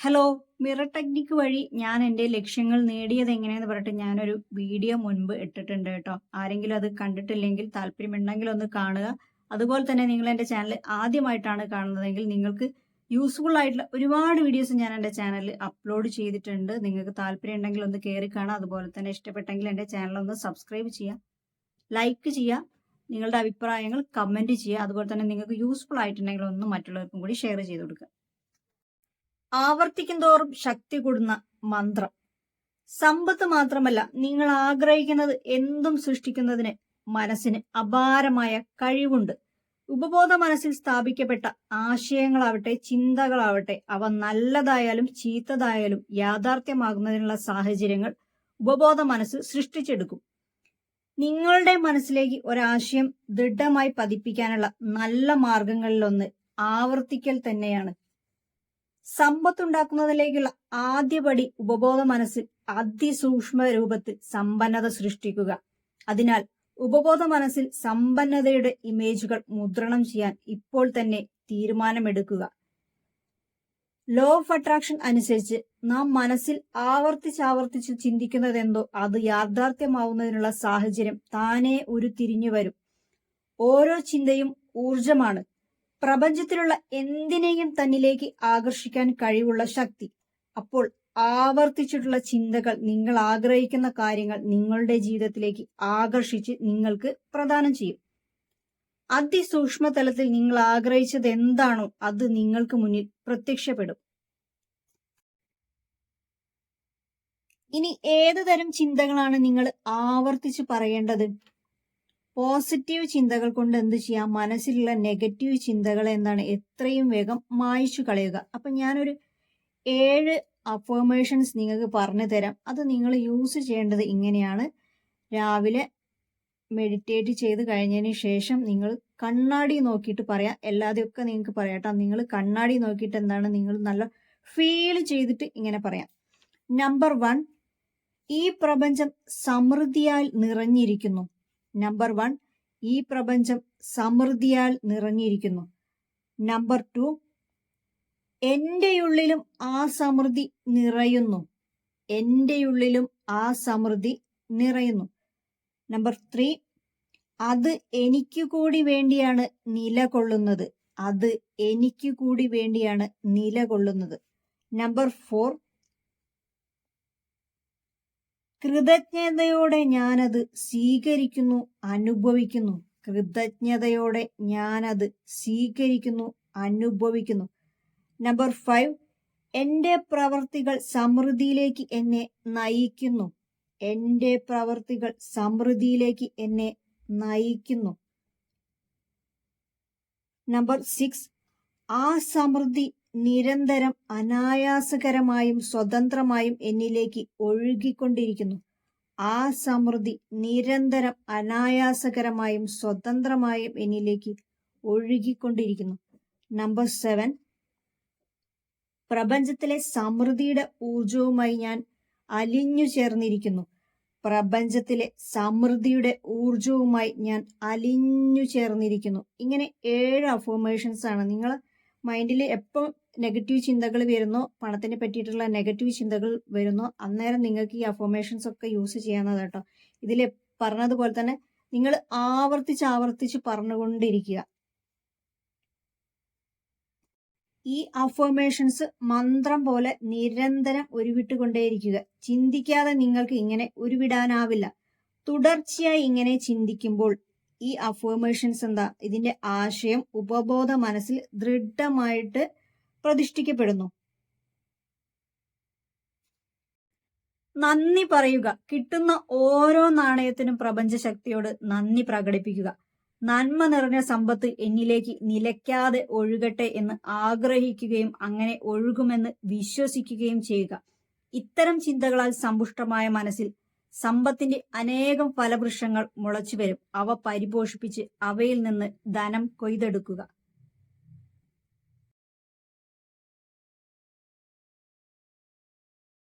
Hello മിറ technique വഴി ഞാൻ എന്റെ ലക്ഷ്യങ്ങൾ നേടിയത് എങ്ങനെയെന്ന് പറഞ്ഞിട്ട് ഞാനൊരു വീഡിയോ മുൻപ് ഇട്ടിട്ടുണ്ട് കേട്ടോ. ആരെങ്കിലും അത് കണ്ടിട്ടില്ലെങ്കിൽ താല്പര്യമുണ്ടെങ്കിൽ ഒന്ന് കാണുക. അതുപോലെ തന്നെ നിങ്ങൾ എന്റെ ചാനൽ ആദ്യമായിട്ടാണ് കാണുന്നതെങ്കിൽ നിങ്ങൾക്ക് യൂസ്ഫുൾ ആയിട്ടുള്ള ഒരുപാട് വീഡിയോസ് ഞാൻ എന്റെ ചാനലിൽ അപ്ലോഡ് ചെയ്തിട്ടുണ്ട്. നിങ്ങൾക്ക് താല്പര്യം ഉണ്ടെങ്കിൽ ഒന്ന് കയറി കാണാം അതുപോലെ തന്നെ ഇഷ്ടപ്പെട്ടെങ്കിൽ എന്റെ ചാനൽ ഒന്ന് സബ്സ്ക്രൈബ് ചെയ്യുക. ലൈക്ക് ചെയ്യുക. നിങ്ങളുടെ അഭിപ്രായങ്ങൾ കമന്റ് ചെയ്യുക. അതുപോലെ തന്നെ നിങ്ങൾക്ക് യൂസ്ഫുൾ ആയിട്ടുണ്ടെങ്കിൽ ഒന്ന് മറ്റുള്ളവർക്കും കൂടി ഷെയർ ചെയ്ത് കൊടുക്കുക. ആവർത്തിക്കും തോറും ശക്തി കൂടുന്ന മന്ത്രം. സമ്പത്ത് മാത്രമല്ല നിങ്ങൾ ആഗ്രഹിക്കുന്നത് എന്തും സൃഷ്ടിക്കുന്നതിന് മനസ്സിന് അപാരമായ കഴിവുണ്ട്. ഉപബോധ മനസ്സിൽ സ്ഥാപിക്കപ്പെട്ട ആശയങ്ങളാവട്ടെ ചിന്തകളാവട്ടെ അവ നല്ലതായാലും ചീത്തതായാലും യാഥാർത്ഥ്യമാകുന്നതിനുള്ള സാഹചര്യങ്ങൾ ഉപബോധ മനസ്സ് സൃഷ്ടിച്ചെടുക്കും. നിങ്ങളുടെ മനസ്സിലേക്ക് ഒരാശയം ദൃഢമായി പതിപ്പിക്കാനുള്ള നല്ല മാർഗങ്ങളിലൊന്ന് ആവർത്തിക്കൽ തന്നെയാണ്. സമ്പത്തുണ്ടാക്കുന്നതിലേക്കുള്ള ആദ്യപടി ഉപബോധ മനസ്സിൽ അതിസൂക്ഷ്മ രൂപത്തിൽ സമ്പന്നത സൃഷ്ടിക്കുക. അതിനാൽ ഉപബോധ മനസ്സിൽ സമ്പന്നതയുടെ ഇമേജുകൾ മുദ്രണം ചെയ്യാൻ ഇപ്പോൾ തന്നെ തീരുമാനമെടുക്കുക. ലോ ഓഫ് അട്രാക്ഷൻ അനുസരിച്ച് നാം മനസ്സിൽ ആവർത്തിച്ചാവർത്തിച്ച് ചിന്തിക്കുന്നത് എന്തോ അത് യാഥാർത്ഥ്യമാവുന്നതിനുള്ള സാഹചര്യം താനേ ഉരുത്തിരിഞ്ഞു വരും. ഓരോ ചിന്തയും ഊർജമാണ് പ്രപഞ്ചത്തിലുള്ള എന്തിനേയും തന്നിലേക്ക് ആകർഷിക്കാൻ കഴിവുള്ള ശക്തി. അപ്പോൾ ആവർത്തിച്ചിട്ടുള്ള ചിന്തകൾ നിങ്ങൾ ആഗ്രഹിക്കുന്ന കാര്യങ്ങൾ നിങ്ങളുടെ ജീവിതത്തിലേക്ക് ആകർഷിച്ച് നിങ്ങൾക്ക് പ്രദാനം ചെയ്യും. അതിസൂക്ഷ്മ തലത്തിൽ നിങ്ങൾ ആഗ്രഹിച്ചത് എന്താണോ അത് നിങ്ങൾക്ക് മുന്നിൽ പ്രത്യക്ഷപ്പെടും. ഇനി ഏതു തരം ചിന്തകളാണ് നിങ്ങൾ ആവർത്തിച്ച് പറയേണ്ടത്? പോസിറ്റീവ് ചിന്തകൾ കൊണ്ട് എന്ത് ചെയ്യാം? മനസ്സിലുള്ള നെഗറ്റീവ് ചിന്തകൾ എന്താണ്? എത്രയും വേഗം മായ്ച്ചു കളയുക. അപ്പൊ ഞാനൊരു ഏഴ് അഫോമേഷൻസ് നിങ്ങൾക്ക് പറഞ്ഞു തരാം. അത് നിങ്ങൾ യൂസ് ചെയ്യേണ്ടത് ഇങ്ങനെയാണ്. രാവിലെ മെഡിറ്റേറ്റ് ചെയ്ത് കഴിഞ്ഞതിന് ശേഷം നിങ്ങൾ കണ്ണാടി നോക്കിയിട്ട് പറയാം. എല്ലാതെയൊക്കെ നിങ്ങൾക്ക് പറയാട്ടോ നിങ്ങൾ കണ്ണാടി നോക്കിയിട്ട് എന്താണ്? നിങ്ങൾ നല്ല ഫീൽ ചെയ്തിട്ട് ഇങ്ങനെ പറയാം. നമ്പർ വൺ ഈ പ്രപഞ്ചം സമൃദ്ധിയാൽ നിറഞ്ഞിരിക്കുന്നു. നമ്പർ വൺ ഈ പ്രപഞ്ചം സമൃദ്ധിയാൽ നിറഞ്ഞിരിക്കുന്നു. നമ്പർ ടു എന്റെ ഉള്ളിലും ആ സമൃദ്ധി നിറയുന്നു. എന്റെ ഉള്ളിലും ആ സമൃദ്ധി നിറയുന്നു. നമ്പർ ത്രീ അത് എനിക്ക് കൂടി വേണ്ടിയാണ് നിലകൊള്ളുന്നത്. അത് എനിക്ക് കൂടി വേണ്ടിയാണ് നിലകൊള്ളുന്നത്. നമ്പർ ഫോർ കൃതജ്ഞതയോടെ ഞാനത് സ്വീകരിക്കുന്നു അനുഭവിക്കുന്നു. കൃതജ്ഞതയോടെ ഞാനത് സ്വീകരിക്കുന്നു അനുഭവിക്കുന്നു. നമ്പർ ഫൈവ് എന്റെ പ്രവർത്തികൾ സമൃദ്ധിയിലേക്ക് എന്നെ നയിക്കുന്നു. എന്റെ പ്രവർത്തികൾ സമൃദ്ധിയിലേക്ക് എന്നെ നയിക്കുന്നു. നമ്പർ സിക്സ് ആ സമൃദ്ധി നിരന്തരം അനായാസകരമായും സ്വതന്ത്രമായും എന്നിലേക്ക് ഒഴുകിക്കൊണ്ടിരിക്കുന്നു. ആ സമൃദ്ധി നിരന്തരം അനായാസകരമായും സ്വതന്ത്രമായും എന്നിലേക്ക് ഒഴുകിക്കൊണ്ടിരിക്കുന്നു. നമ്പർ സെവൻ പ്രപഞ്ചത്തിലെ സമൃദ്ധിയുടെ ഊർജവുമായി ഞാൻ അലിഞ്ഞു ചേർന്നിരിക്കുന്നു. പ്രപഞ്ചത്തിലെ സമൃദ്ധിയുടെ ഊർജവുമായി ഞാൻ അലിഞ്ഞു ചേർന്നിരിക്കുന്നു. ഇങ്ങനെ ഏഴ് അഫോമേഷൻസ് ആണ്. നിങ്ങൾ മൈൻഡിൽ എപ്പോൾ നെഗറ്റീവ് ചിന്തകൾ വരുന്നോ പണത്തിനെ പറ്റിയിട്ടുള്ള നെഗറ്റീവ് ചിന്തകൾ വരുന്നോ അന്നേരം നിങ്ങൾക്ക് ഈ അഫോമേഷൻസ് ഒക്കെ യൂസ് ചെയ്യാവുന്നത് കേട്ടോ. ഇതിൽ പറഞ്ഞതുപോലെ തന്നെ നിങ്ങൾ ആവർത്തിച്ച് ആവർത്തിച്ച് പറഞ്ഞുകൊണ്ടിരിക്കുക. ഈ അഫോമേഷൻസ് മന്ത്രം പോലെ നിരന്തരം ഉരുവിട്ടുകൊണ്ടേയിരിക്കുക. ചിന്തിക്കാതെ നിങ്ങൾക്ക് ഇങ്ങനെ ഉരുവിടാനാവില്ല. തുടർച്ചയായി ഇങ്ങനെ ചിന്തിക്കുമ്പോൾ ഈ അഫോമേഷൻസ് എന്താ? ഇതിന്റെ ആശയം ഉപബോധ മനസ്സിൽ ദൃഢമായിട്ട് പ്രതിഷ്ഠിക്കപ്പെടുന്നു. നന്ദി പറയുക. കിട്ടുന്ന ഓരോ നാണയത്തിനും പ്രപഞ്ച ശക്തിയോട് നന്ദി പ്രകടിപ്പിക്കുക. നന്മ നിറഞ്ഞ സമ്പത്ത് എന്നിലേക്ക് നിലയ്ക്കാതെ ഒഴുകട്ടെ എന്ന് ആഗ്രഹിക്കുകയും അങ്ങനെ ഒഴുകുമെന്ന് വിശ്വസിക്കുകയും ചെയ്യുക. ഇത്തരം ചിന്തകളാൽ സമ്പുഷ്ടമായ മനസ്സിൽ സമ്പത്തിന്റെ അനേകം ഫലവൃക്ഷങ്ങൾ മുളച്ചു വരും അവ പരിപോഷിപ്പിച്ച് അവയിൽ നിന്ന് ധനം കൊയ്തെടുക്കുക.